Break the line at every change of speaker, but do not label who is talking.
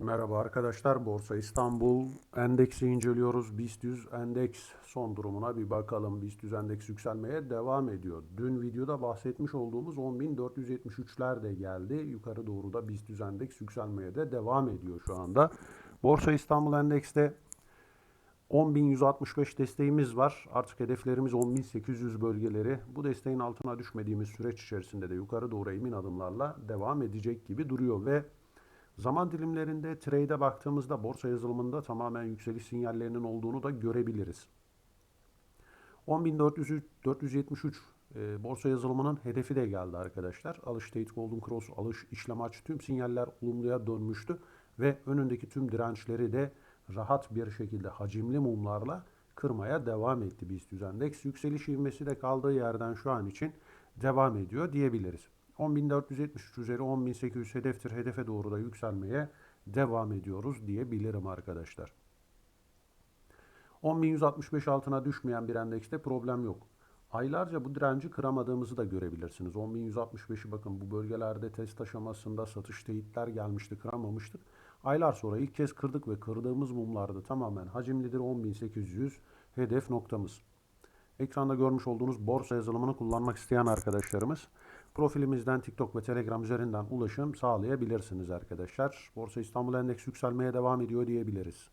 Merhaba arkadaşlar, Borsa İstanbul endeksi inceliyoruz. BIST 100 endeks son durumuna bir bakalım. BIST 100 endeks yükselmeye devam ediyor. Dün videoda bahsetmiş olduğumuz 10.473'ler de geldi. Yukarı doğru da BIST 100 endeks yükselmeye de devam ediyor şu anda. Borsa İstanbul endekste 10.165 desteğimiz var. Artık hedeflerimiz 10.800 bölgeleri. Bu desteğin altına düşmediğimiz süreç içerisinde de yukarı doğru emin adımlarla devam edecek gibi duruyor ve Zaman dilimlerinde trade'e baktığımızda borsa yazılımında tamamen yükseliş sinyallerinin olduğunu da görebiliriz. 10.473 e, borsa yazılımının hedefi de geldi arkadaşlar. Alış Tate Golden Cross, alış işlem aç tüm sinyaller olumluya dönmüştü ve önündeki tüm dirençleri de rahat bir şekilde hacimli mumlarla kırmaya devam etti BIST 100 endeks. Yükseliş ivmesi de kaldığı yerden şu an için devam ediyor diyebiliriz. 10.473 üzeri 10.800 hedeftir. Hedefe doğru da yükselmeye devam ediyoruz diyebilirim arkadaşlar. 10.165 altına düşmeyen bir endekste problem yok. Aylarca bu direnci kıramadığımızı da görebilirsiniz. 10.165'i bakın bu bölgelerde test aşamasında satış teyitler gelmişti kıramamıştık. Aylar sonra ilk kez kırdık ve kırdığımız mumlarda tamamen hacimlidir 10.800 hedef noktamız. Ekranda görmüş olduğunuz borsa yazılımını kullanmak isteyen arkadaşlarımız profilimizden TikTok ve Telegram üzerinden ulaşım sağlayabilirsiniz arkadaşlar. Borsa İstanbul Endeks yükselmeye devam ediyor diyebiliriz.